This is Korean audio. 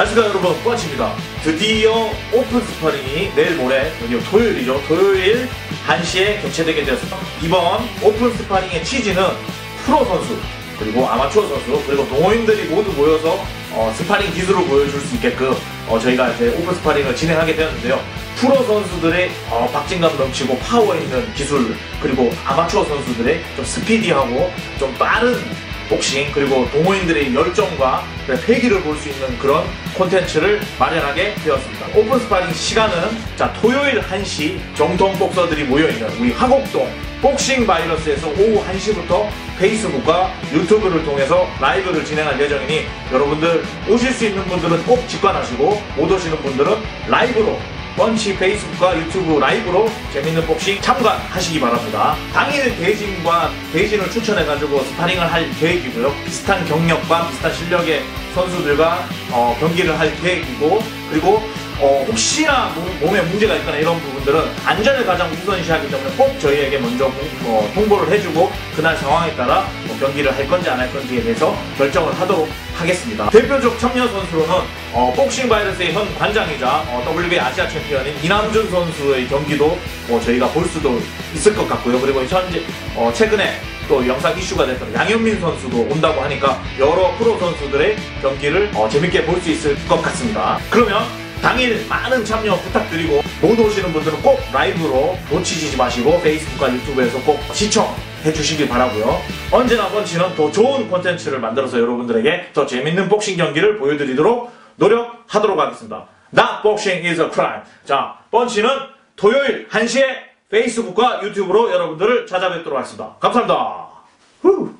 안녕하십니까 여러분 뻔치입니다. 드디어 오픈 스파링이 내일 모레 드디어 토요일이죠. 토요일 1시에 개최되게 되었습니다. 이번 오픈 스파링의 취지는 프로 선수 그리고 아마추어 선수 그리고 동호인들이 모두 모여서 어, 스파링 기술을 보여줄 수 있게끔 어, 저희가 이제 오픈 스파링을 진행하게 되었는데요. 프로 선수들의 어, 박진감 넘치고 파워 있는 기술 그리고 아마추어 선수들의 좀 스피디하고 좀 빠른 복싱 그리고 동호인들의 열정과 패기를 볼 수 있는 그런 콘텐츠를 마련하게 되었습니다. 오픈 스파링 시간은 자 토요일 1시 정통 복서들이 모여있는 우리 화곡동 복싱 바이러스에서 오후 1시부터 페이스북과 유튜브를 통해서 라이브를 진행할 예정이니 여러분들 오실 수 있는 분들은 꼭 직관하시고 못 오시는 분들은 라이브로 펀치 페이스북과 유튜브 라이브로 재밌는 복싱 참관하시기 바랍니다. 당일 대진과 대진을 추천해가지고 스파링을 할 계획이고요. 비슷한 경력과 비슷한 실력의 선수들과 어, 경기를 할 계획이고 그리고 어, 혹시나 몸- 몸에 문제가 있거나 이런 부분들은 안전을 가장 우선시하기 때문에 꼭 저희에게 먼저 어, 통보를 해주고 그날 상황에 따라 뭐 경기를 할 건지 안 할 건지에 대해서 결정을 하도록 하겠습니다. 대표적 참여 선수로는 어, 복싱 바이러스의 현 관장이자 어, WBA 아시아 챔피언인 이남준 선수의 경기도 뭐 저희가 볼 수도 있을 것 같고요. 그리고 현재 어, 최근에 또 영상 이슈가 됐던 양현민 선수도 온다고 하니까 여러 프로 선수들의 경기를 어, 재밌게 볼 수 있을 것 같습니다. 그러면 당일 많은 참여 부탁드리고 못 오시는 분들은 꼭 라이브로 놓치지 마시고 페이스북과 유튜브에서 꼭 시청해 주시길 바라고요. 언제나 펀치는 더 좋은 콘텐츠를 만들어서 여러분들에게 더 재밌는 복싱 경기를 보여드리도록 노력하도록 하겠습니다. Not boxing is a crime. 자, 펀치는 토요일 1시에 페이스북과 유튜브로 여러분들을 찾아뵙도록 하겠습니다. 감사합니다. 후.